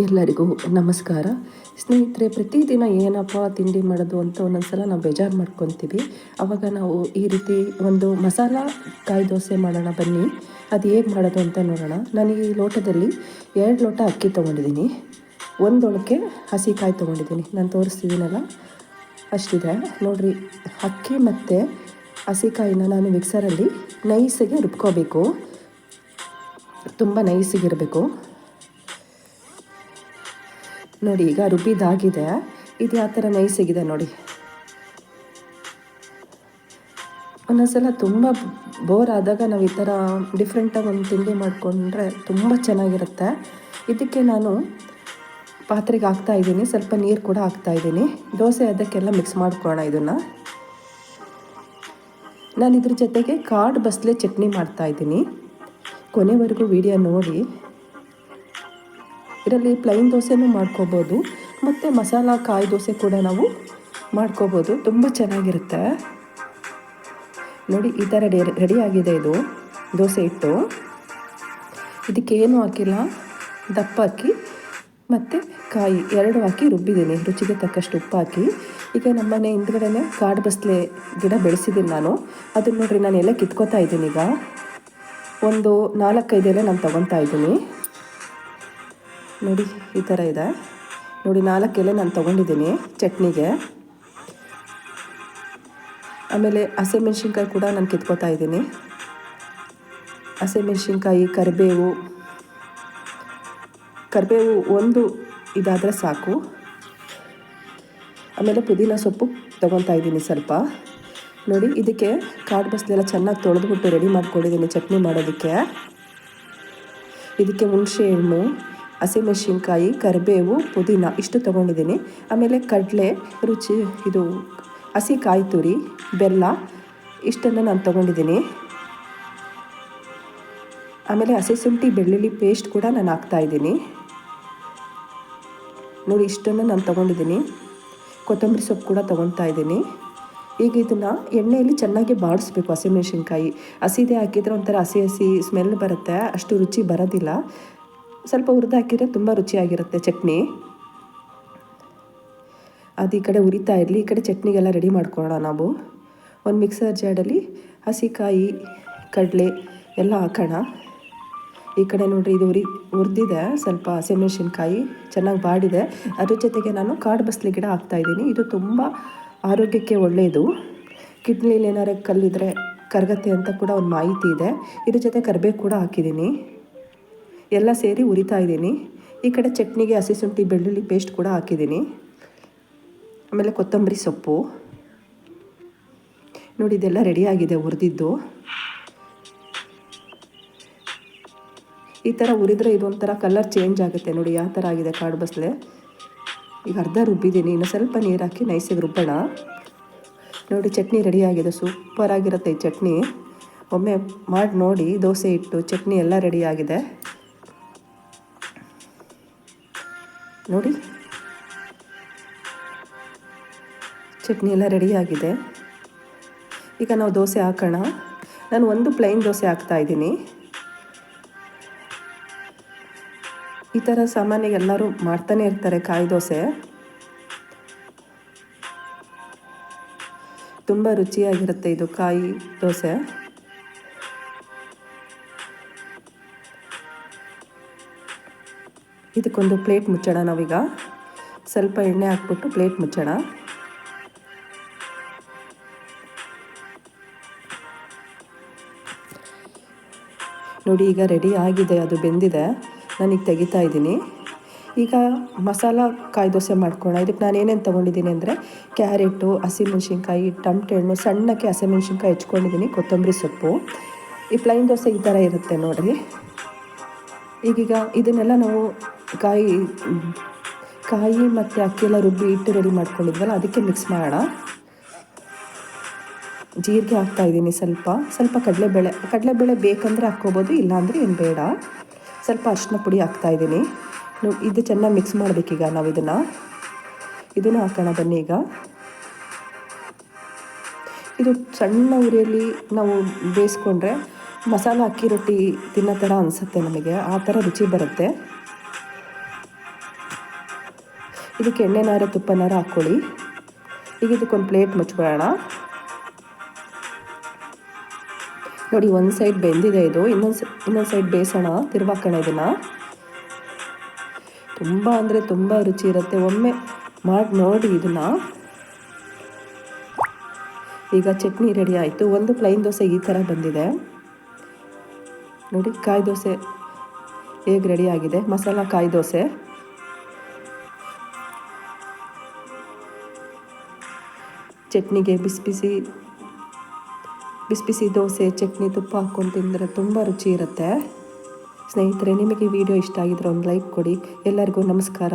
ಎಲ್ಲರಿಗೂ ನಮಸ್ಕಾರ. ಸ್ನೇಹಿತರೆ, ಪ್ರತಿದಿನ ಏನಪ್ಪ ತಿಂಡಿ ಮಾಡೋದು ಅಂತ ಒಂದೊಂದ್ಸಲ ನಾವು ಬೇಜಾರು ಮಾಡ್ಕೊತೀವಿ. ಆವಾಗ ನಾವು ಈ ರೀತಿ ಒಂದು ಮಸಾಲ ಕಾಯಿ ದೋಸೆ ಮಾಡೋಣ ಬನ್ನಿ. ಅದು ಹೇಗೆ ಮಾಡೋದು ಅಂತ ನೋಡೋಣ. ನಾನು ಈ ಲೋಟದಲ್ಲಿ ಎರಡು ಲೋಟ ಅಕ್ಕಿ ತೊಗೊಂಡಿದ್ದೀನಿ. ಒಂದು ಒಳಕ್ಕೆ ಹಸಿ ಕಾಯಿ ತೊಗೊಂಡಿದ್ದೀನಿ. ನಾನು ತೋರಿಸ್ತಿದ್ದೀನಲ್ಲ ಅಷ್ಟಿದೆ. ನೋಡಿರಿ, ಅಕ್ಕಿ ಮತ್ತು ಹಸಿಕಾಯಿನ ನಾನು ಮಿಕ್ಸರಲ್ಲಿ ನೈಸಿಗೆ ರುಬ್ಕೋಬೇಕು. ತುಂಬ ನೈಸಿಗಿರಬೇಕು. ನೋಡಿ, ಈಗ ರುಬ್ಬಿದಾಗಿದೆ ಇದು ಯಾವ ಥರ ನೈಸಿಗಿದೆ ನೋಡಿ. ಒಂದೊಂದ್ಸಲ ತುಂಬ ಬೋರ್ ಆದಾಗ ನಾವು ಈ ಥರ ಡಿಫ್ರೆಂಟಾಗಿ ಒಂದು ತಿಂಡಿ ಮಾಡಿಕೊಂಡ್ರೆ ತುಂಬ ಚೆನ್ನಾಗಿರುತ್ತೆ. ಇದಕ್ಕೆ ನಾನು ಪಾತ್ರೆಗೆ ಹಾಕ್ತಾ ಇದ್ದೀನಿ. ಸ್ವಲ್ಪ ನೀರು ಕೂಡ ಹಾಕ್ತಾ ಇದ್ದೀನಿ. ದೋಸೆ ಅದಕ್ಕೆಲ್ಲ ಮಿಕ್ಸ್ ಮಾಡ್ಕೊಳ್ಳೋಣ ಇದನ್ನು. ನಾನು ಇದ್ರ ಜೊತೆಗೆ ಕಾಡು ಬಸ್ಲೆ ಚಟ್ನಿ ಮಾಡ್ತಾ ಇದ್ದೀನಿ. ಕೊನೆವರೆಗೂ ವಿಡಿಯೋ ನೋಡಿ. ಇದರಲ್ಲಿ ಪ್ಲೈನ್ ದೋಸೆನೂ ಮಾಡ್ಕೋಬೋದು, ಮತ್ತು ಮಸಾಲ ಕಾಯಿ ದೋಸೆ ಕೂಡ ನಾವು ಮಾಡ್ಕೋಬೋದು. ತುಂಬ ಚೆನ್ನಾಗಿರುತ್ತೆ. ನೋಡಿ, ಈ ಥರ ರೆಡಿ ಆಗಿದೆ ಇದು ದೋಸೆ ಹಿಟ್ಟು. ಇದಕ್ಕೇನು ಹಾಕಿಲ್ಲ? ದಪ್ಪ ಹಾಕಿ, ಮತ್ತು ಕಾಯಿ ಎರಡು ಹಾಕಿ ರುಬ್ಬಿದ್ದೀನಿ. ರುಚಿಗೆ ತಕ್ಕಷ್ಟು ಉಪ್ಪು ಹಾಕಿ. ಈಗ ನಮ್ಮನೆ ಹಿಂದ್ಗಡೆ ಕಾಡು ಬಸ್ಲೆ ಗಿಡ ಬೆಳೆಸಿದ್ದೀನಿ ನಾನು. ಅದನ್ನು ನೋಡ್ರಿ, ನಾನು ಎಲ್ಲ ಕಿತ್ಕೋತಾ ಇದ್ದೀನಿ ಈಗ. ಒಂದು ನಾಲ್ಕೈದು ಎಲೆ ನಾನು ತೊಗೊತಾ ಇದ್ದೀನಿ. ನೋಡಿ, ಈ ಥರ ಇದೆ. ನೋಡಿ, ನಾಲ್ಕು ಎಲೆ ನಾನು ತೊಗೊಂಡಿದ್ದೀನಿ ಚಟ್ನಿಗೆ. ಆಮೇಲೆ ಹಸಿಮೆಣ್ಸಿನ್ಕಾಯಿ ಕೂಡ ನಾನು ಕಿತ್ಕೋತಾ ಇದ್ದೀನಿ. ಹಸಿಮೆಣ್ಸಿನ್ಕಾಯಿ ಕರಿಬೇವು. ಕರಿಬೇವು ಒಂದು ಇದಾದರೆ ಸಾಕು. ಆಮೇಲೆ ಪುದೀನ ಸೊಪ್ಪು ತೊಗೊತಾ ಇದ್ದೀನಿ ಸ್ವಲ್ಪ. ನೋಡಿ, ಇದಕ್ಕೆ ಕಾಡು ಬಸ್ಲೆಲ್ಲ ಚೆನ್ನಾಗಿ ತೊಳೆದ್ಬಿಟ್ಟು ರೆಡಿ ಮಾಡ್ಕೊಂಡಿದ್ದೀನಿ ಚಟ್ನಿ ಮಾಡೋದಕ್ಕೆ. ಇದಕ್ಕೆ ಹುಣಸೆ ಹಣ್ಣು. ಹಸಿಮೆಣ್ಸಿನ್ಕಾಯಿ ಕರಿಬೇವು, ಪುದೀನ ಇಷ್ಟು ತೊಗೊಂಡಿದ್ದೀನಿ. ಆಮೇಲೆ ಕಡಲೆ, ರುಚಿ, ಇದು ಹಸಿ ಕಾಯಿ ತುರಿ, ಬೆಲ್ಲ ಇಷ್ಟನ್ನು ನಾನು ತೊಗೊಂಡಿದ್ದೀನಿ. ಆಮೇಲೆ ಹಸಿ ಶುಂಠಿ, ಬೆಳ್ಳುಳ್ಳಿ ಪೇಸ್ಟ್ ಕೂಡ ನಾನು ಹಾಕ್ತಾಯಿದ್ದೀನಿ ನೋಡಿ, ಇಷ್ಟನ್ನು ನಾನು ತೊಗೊಂಡಿದ್ದೀನಿ. ಕೊತ್ತಂಬರಿ ಸೊಪ್ಪು ಕೂಡ ತೊಗೊತಾ ಇದ್ದೀನಿ. ಈಗ ಇದನ್ನು ಎಣ್ಣೆಯಲ್ಲಿ ಚೆನ್ನಾಗಿ ಬಾಡಿಸ್ಬೇಕು ಹಸಿಮೆಣಸಿನ್ಕಾಯಿ ಹಸಿದೆ ಹಾಕಿದರೆ ಒಂಥರ ಹಸಿ ಹಸಿ ಸ್ಮೆಲ್ ಬರುತ್ತೆ. ಅಷ್ಟು ರುಚಿ ಬರೋದಿಲ್ಲ. ಸ್ವಲ್ಪ ಹುರಿದು ಹಾಕಿದರೆ ತುಂಬ ರುಚಿಯಾಗಿರುತ್ತೆ ಚಟ್ನಿ. ಅದು ಈ ಕಡೆ ಉರಿತಾ ಇರಲಿ, ಈ ಕಡೆ ಚಟ್ನಿಗೆಲ್ಲ ರೆಡಿ ಮಾಡ್ಕೊಳ್ಳೋಣ ನಾವು. ಒಂದು ಮಿಕ್ಸರ್ ಜಾಡಲ್ಲಿ ಹಸಿಕಾಯಿ, ಕಡಲೆ ಎಲ್ಲ ಹಾಕೋಣ. ಈ ಕಡೆ ನೋಡಿರಿ ಇದು ಉರಿ ಹುರಿದಿದೆ, ಸ್ವಲ್ಪ ಹಸಿಮೆಣಸಿನ್ಕಾಯಿ ಚೆನ್ನಾಗಿ ಬಾಡಿದೆ. ಅದ್ರ ಜೊತೆಗೆ ನಾನು ಕಾಡು ಬಸ್ಲಿ ಗಿಡ ಹಾಕ್ತಾಯಿದ್ದೀನಿ ಇದು ತುಂಬ ಆರೋಗ್ಯಕ್ಕೆ ಒಳ್ಳೆಯದು ಕಿಡ್ನಿಲಿ ಏನಾರು ಕಲ್ಲಿದ್ರೆ ಕರಗತ್ತೆ ಅಂತ ಕೂಡ ಒಂದು ಮಾಹಿತಿ ಇದೆ. ಇದ್ರ ಜೊತೆ ಕರಿಬೇವು ಕೂಡ ಹಾಕಿದ್ದೀನಿ. ಎಲ್ಲ ಸೇರಿ ಉರಿತಾ ಇದ್ದೀನಿ. ಈ ಕಡೆ ಚಟ್ನಿಗೆ ಹಸಿ ಶುಂಠಿ, ಬೆಳ್ಳುಳ್ಳಿ ಪೇಸ್ಟ್ ಕೂಡ ಹಾಕಿದ್ದೀನಿ. ಆಮೇಲೆ ಕೊತ್ತಂಬರಿ ಸೊಪ್ಪು. ನೋಡಿ, ಇದೆಲ್ಲ ರೆಡಿಯಾಗಿದೆ ಹುರಿದಿದ್ದು. ಈ ಥರ ಉರಿದ್ರೆ ಇದೊಂಥರ ಕಲರ್ ಚೇಂಜ್ ಆಗುತ್ತೆ. ನೋಡಿ, ಯಾವ ಥರ ಆಗಿದೆ ಕಾಡು ಬಸಳೆ ಈಗ ಅರ್ಧ ರುಬ್ಬಿದ್ದೀನಿ. ಇನ್ನು ಸ್ವಲ್ಪ ನೀರು ಹಾಕಿ ನೈಸಿಗೆ ರುಬ್ಬೋಣ. ನೋಡಿ, ಚಟ್ನಿ ರೆಡಿಯಾಗಿದೆ ಸೂಪರಾಗಿರುತ್ತೆ ಈ ಚಟ್ನಿ. ಒಮ್ಮೆ ಮಾಡಿ ನೋಡಿ, ದೋಸೆ ಇಟ್ಟು ಚಟ್ನಿ ಎಲ್ಲ ರೆಡಿಯಾಗಿದೆ ನೋಡಿ. ಚಟ್ನಿ ಎಲ್ಲ ರೆಡಿಯಾಗಿದೆ ಈಗ ನಾವು ದೋಸೆ ಹಾಕೋಣ. ನಾನು ಒಂದು ಪ್ಲೈನ್ ದೋಸೆ ಹಾಕ್ತಾ ಇದ್ದೀನಿ. ಈ ಥರ ಸಾಮಾನ್ಯ ಎಲ್ಲರೂ ಮಾಡ್ತಾನೆ ಇರ್ತಾರೆ ಕಾಯಿ ದೋಸೆ. ತುಂಬ ರುಚಿಯಾಗಿರುತ್ತೆ ಇದು ಕಾಯಿ ದೋಸೆ. ಇದಕ್ಕೊಂದು ಪ್ಲೇಟ್ ಮುಚ್ಚೋಣ ನಾವೀಗ. ಸ್ವಲ್ಪ ಎಣ್ಣೆ ಹಾಕ್ಬಿಟ್ಟು ಪ್ಲೇಟ್ ಮುಚ್ಚೋಣ. ನೋಡಿ, ಈಗ ರೆಡಿ ಆಗಿದೆ, ಅದು ಬೆಂದಿದೆ. ನಾನೀಗ ತೆಗಿತಾ ಇದ್ದೀನಿ. ಈಗ ಮಸಾಲ ಕಾಯಿ ದೋಸೆ ಮಾಡ್ಕೊಳ್ಳೋಣ. ಇದಕ್ಕೆ ನಾನು ಏನೇನು ತೊಗೊಂಡಿದ್ದೀನಿ ಅಂದರೆ ಕ್ಯಾರೆಟು, ಹಸಿಮೆಣ್ಸಿನ್ಕಾಯಿ ಟಮಟೆ ಹಣ್ಣು ಸಣ್ಣಕ್ಕೆ ಹಸಿಮೆಣ್ಸಿನ್ಕಾಯಿ ಹೆಚ್ಕೊಂಡಿದ್ದೀನಿ, ಕೊತ್ತಂಬರಿ ಸೊಪ್ಪು. ಈ ಪ್ಲೈನ್ ದೋಸೆ ಈ ಥರ ಇರುತ್ತೆ ನೋಡಿರಿ. ಈಗೀಗ ಇದನ್ನೆಲ್ಲ ನಾವು ಕಾಯಿ ಕಾಯಿ ಮತ್ತು ಅಕ್ಕಿ ಎಲ್ಲ ರುಬ್ಬಿ ಇಟ್ಟು ರೆಡಿ ಮಾಡ್ಕೊಂಡಿದ್ವಲ್ಲ, ಅದಕ್ಕೆ ಮಿಕ್ಸ್ ಮಾಡೋಣ. ಜೀರಿಗೆ ಹಾಕ್ತಾಯಿದ್ದೀನಿ ಸ್ವಲ್ಪ. ಸ್ವಲ್ಪ ಕಡಲೆಬೇಳೆ ಕಡಲೆಬೇಳೆ ಬೇಕಂದರೆ ಹಾಕ್ಕೋಬೋದು, ಇಲ್ಲಾಂದರೆ ಏನು ಬೇಡ. ಸ್ವಲ್ಪ ಅರಿಶಿನ ಪುಡಿ ಹಾಕ್ತಾಯಿದ್ದೀನಿ ಇದು ಚೆನ್ನಾಗಿ ಮಿಕ್ಸ್ ಮಾಡಬೇಕೀಗ ನಾವು ಇದನ್ನು. ಇದನ್ನು ಹಾಕೋಣ ಬನ್ನಿ ಈಗ. ಇದು ಸಣ್ಣ ಉರಿಯಲ್ಲಿ ನಾವು ಬೇಯಿಸ್ಕೊಂಡ್ರೆ ಮಸಾಲ ಅಕ್ಕಿ ರೊಟ್ಟಿ ತಿನ್ನೋ ಥರ ಅನಿಸುತ್ತೆ ನಮಗೆ, ಆ ಥರ ರುಚಿ ಬರುತ್ತೆ. ಇದಕ್ಕೆ ಎಣ್ಣೆನಾರ ತುಪ್ಪನಾರ ಹಾಕ್ಕೊಳ್ಳಿ. ಈಗ ಇದಕ್ಕೊಂದು ಪ್ಲೇಟ್ ಮುಚ್ಕೊಳ್ಳೋಣ. ನೋಡಿ, ಒಂದು ಸೈಡ್ ಬೆಂದಿದೆ ಇದು. ಇನ್ನೊಂದು ಇನ್ನೊಂದು ಸೈಡ್ ಬೇಯಿಸೋಣ ತಿರ್ವಾಕೋಣ ಇದನ್ನು. ತುಂಬ ಅಂದರೆ ತುಂಬ ರುಚಿ ಇರುತ್ತೆ. ಒಮ್ಮೆ ಮಾಡಿ, ನೋಡಿ ಇದನ್ನು. ಈಗ ಚಟ್ನಿ ರೆಡಿ ಆಯಿತು. ಒಂದು ಪ್ಲೈನ್ ದೋಸೆ ಈ ಥರ ಬಂದಿದೆ. ನೋಡಿ, ಕಾಯಿ ದೋಸೆ ಹೇಗೆ ರೆಡಿ ಆಗಿದೆ. ಮಸಾಲ ಕಾಯಿ ದೋಸೆ. ಚಟ್ನಿಗೆ ಬಿಸಿ ಬಿಸಿ ಬಿಸಿ ದೋಸೆ, ಚಟ್ನಿ, ತುಪ್ಪ ಹಾಕ್ಕೊಂಡು ತಿಂದರೆ ತುಂಬ ರುಚಿ ಇರುತ್ತೆ. ಸ್ನೇಹಿತರೆ, ನಿಮಗೆ ವಿಡಿಯೋ ಇಷ್ಟ ಆಗಿದ್ರೆ ಒಂದು ಲೈಕ್ ಕೊಡಿ. ಎಲ್ಲರಿಗೂ ನಮಸ್ಕಾರ.